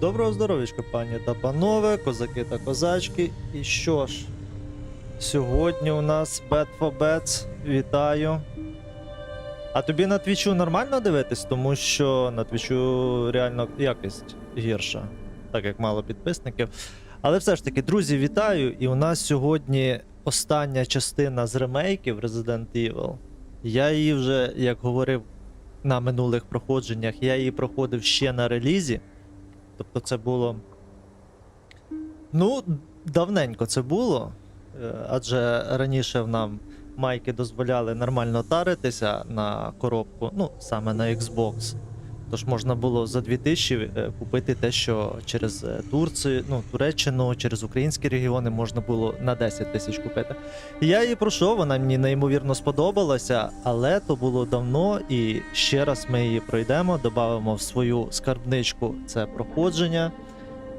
Доброго здоров'ячка, пані та панове, козаки та козачки. І що ж, сьогодні у нас Bad for Bets. Вітаю. А тобі на твічу нормально дивитись, тому що на твічу реально якість гірша, так як мало підписників. Але все ж таки, друзі, вітаю! І у нас сьогодні остання частина з ремейків Resident Evil. Я її вже, як говорив на минулих проходженнях, я її проходив ще на релізі. Тобто це було. Ну, давненько це було. е, Адже раніше нам майки дозволяли нормально таритися на коробку, ну, саме на Xbox. Тож можна було за 2000 е, купити те, що через е, Турцію, ну, Туреччину, через українські регіони можна було на 10 тисяч купити. Я її пройшов, вона мені неймовірно сподобалася, але то було давно, і ще раз ми її пройдемо, додамо в свою скарбничку це проходження.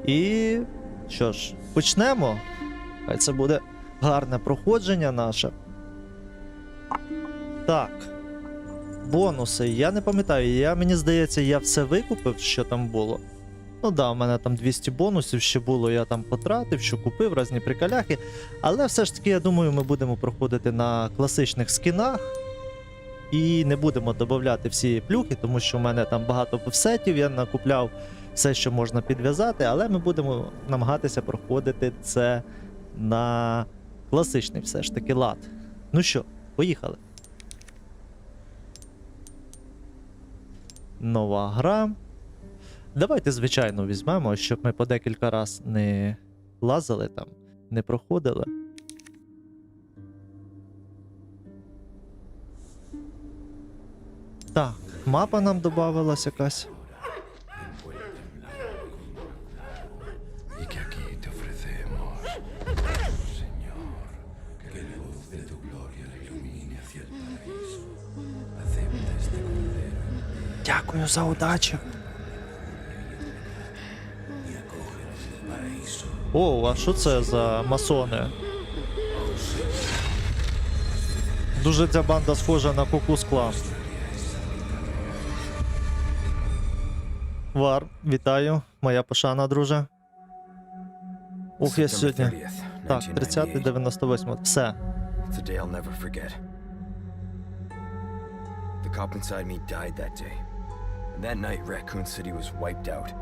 І що ж, почнемо. Хай це буде гарне проходження наше. Так. Бонуси. Я не пам'ятаю, я, мені здається, я все викупив, що там було. Ну да, у мене там 200 бонусів ще було, я там потратив, що купив, різні приколяхи. Але все ж таки, я думаю, ми будемо проходити на класичних скінах. І не будемо додати всі плюхи, тому що в мене там багато сетів, я накупляв все, що можна підв'язати, але ми будемо намагатися проходити це на класичний все ж таки лад. Ну що, поїхали. Нова гра. Давайте, звичайно, візьмемо, щоб ми по декілька раз не лазили там, не проходили. Так, мапа нам додавалась якась. Дякую за удачу. О, а що це за масони? Дуже ця банда схожа на Кукус Клан. Вар, вітаю. Моя пошана, друже. Ух, я сьогодні. Так, 1998. 30-98. Все. The cop inside me died that day. That night, Raccoon City was wiped out,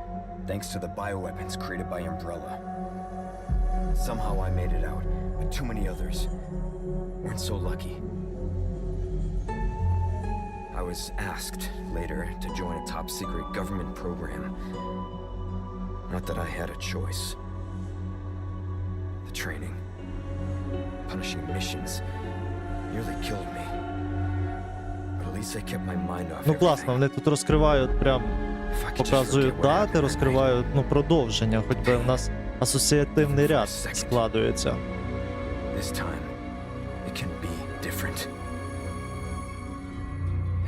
thanks to the bioweapons created by Umbrella. Somehow I made it out, but too many others weren't so lucky. I was asked later to join a top secret government program. Not that I had a choice. The training punishing missions nearly killed me. Ну класно, вони тут розкривають прям показують дати, розкривають ну, продовження, хоч би в нас асоціативний ряд складується.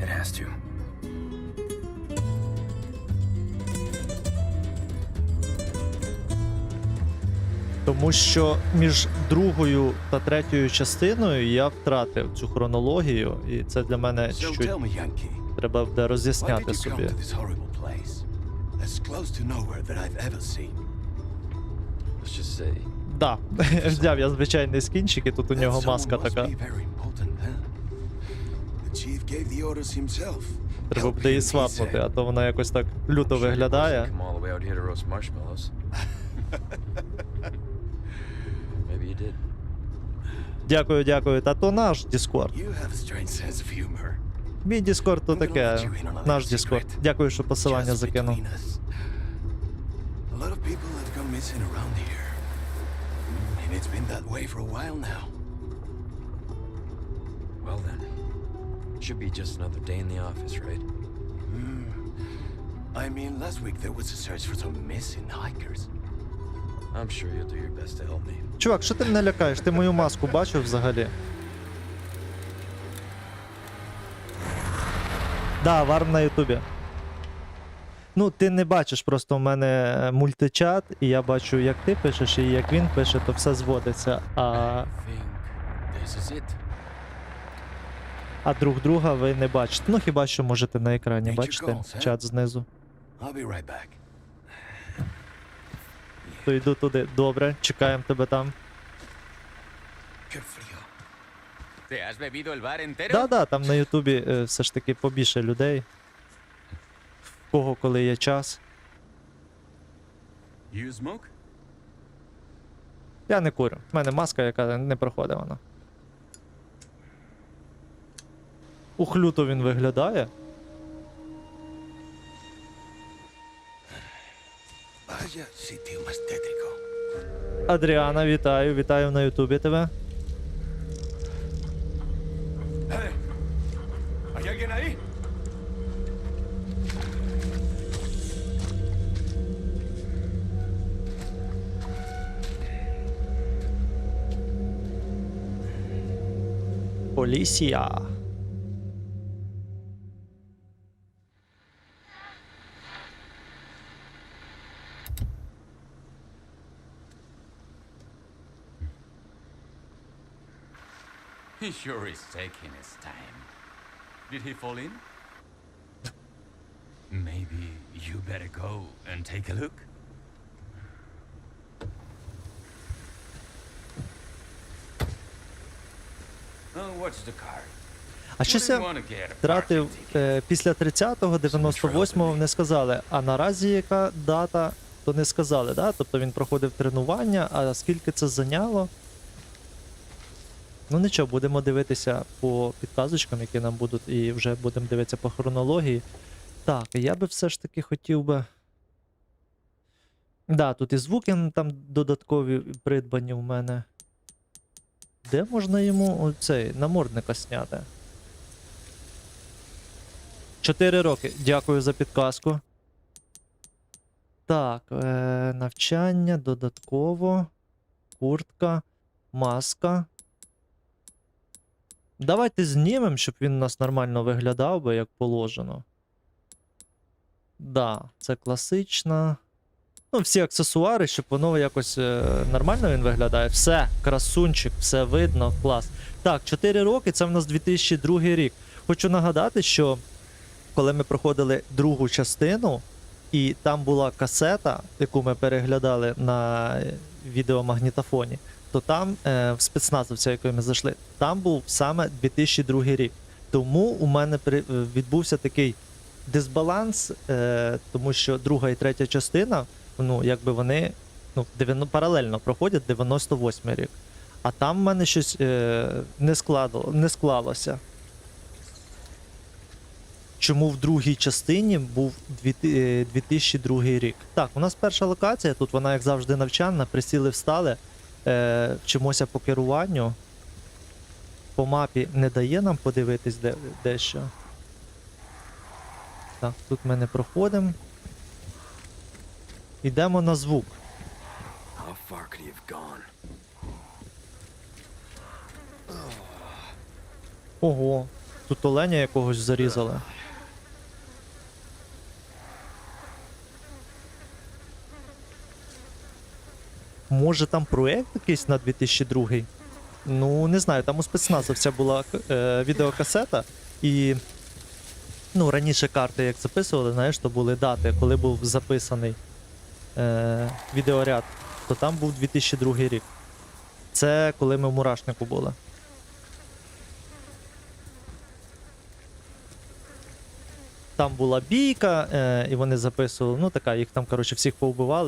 It has to. Тому що між другою та третьою частиною я втратив цю хронологію, і це для мене Yankee, треба буде роз'ясняти собі. Да, взяв я звичайний скінчик, і тут у нього маска така. Треба буде її свапнути, а то вона якось так люто виглядає. Dякую, дякую. Та то наш Discord. You have a strange sense of humor. Мій Discord то I'm gonna таке. let you in on a Наш little Discord. secret. Дякую, що посилання Just закинув. between us. A lot of people have gone missing around here. And it's been that way for a while now. Well then, should be just another day in the office, right? I mean, last week there was a search for some missing hikers. I'm sure you'll do your best to help me. Чувак, що ти мене лякаєш? Ти мою маску бачив взагалі? Да, варм на Ютубі. Ну, ти не бачиш, просто в мене мультичат, і я бачу, як ти пишеш, і як він пише, то все зводиться. А, а друг друга ви не бачите. Ну, хіба що можете на екрані бачите eh? чат знизу. I'll be right back. То йду туди. Добре, чекаємо тебе там. Да-да, там на Ютубі е, все ж таки побільше людей. В кого коли є час. You smoke? Я не курю. У мене маска, яка не проходить вона. Ухлюто він виглядає. Sitio más tétrico. Адріана, вітаю, вітаю на Ютубі тебе. Alguien? Полісія. He sure is taking his time. Did he fall in? Maybe you better go and take a look. Oh? А щось я втратив е, після 30-го, 98-го не сказали. А наразі яка дата, то не сказали, да? Тобто він проходив тренування, а скільки це зайняло? Ну нічого, будемо дивитися по підказочкам, які нам будуть, і вже будемо дивитися по хронології. Так, я би все ж таки хотів би. Да, тут і звуки там додаткові придбані в мене. Де можна йому оцей намордника сняти? Чотири роки. Дякую за підказку. Так, е, навчання додатково. Куртка, маска. Давайте знімемо, щоб він у нас нормально виглядав би, як положено. Да, це класична. Ну, всі аксесуари, щоб воно якось е, нормально він виглядає. Все, красунчик, все видно, клас. Так, 4 роки це в нас 2002 рік. Хочу нагадати, що коли ми проходили другу частину, і там була касета, яку ми переглядали на е, відеомагнітофоні, то там е, в спецназовця, який ми зайшли, там був саме 2002 рік. Тому у мене при- е, відбувся такий дисбаланс, е, тому що друга і третя частина, ну, якби вони ну, 90, паралельно проходять 98 рік. А там в мене щось е, не, складало, не склалося. Чому в другій частині був е, 2002 рік? Так, у нас перша локація, тут вона, як завжди, навчальна, присіли, встали, е, вчимося по керуванню. По мапі не дає нам подивитись де, дещо. Так, тут ми не проходимо. Йдемо на звук. Ого, тут оленя якогось зарізали. Може там проект якийсь на 2002? Ну, не знаю, там у спецназовця була е, відеокасета, і ну, раніше карти, як записували, знаєш, то були дати, коли був записаний е, відеоряд, то там був 2002 рік. Це коли ми в мурашнику були. Там була бійка, е, і вони записували, ну така, їх там, коротше, всіх повбивали.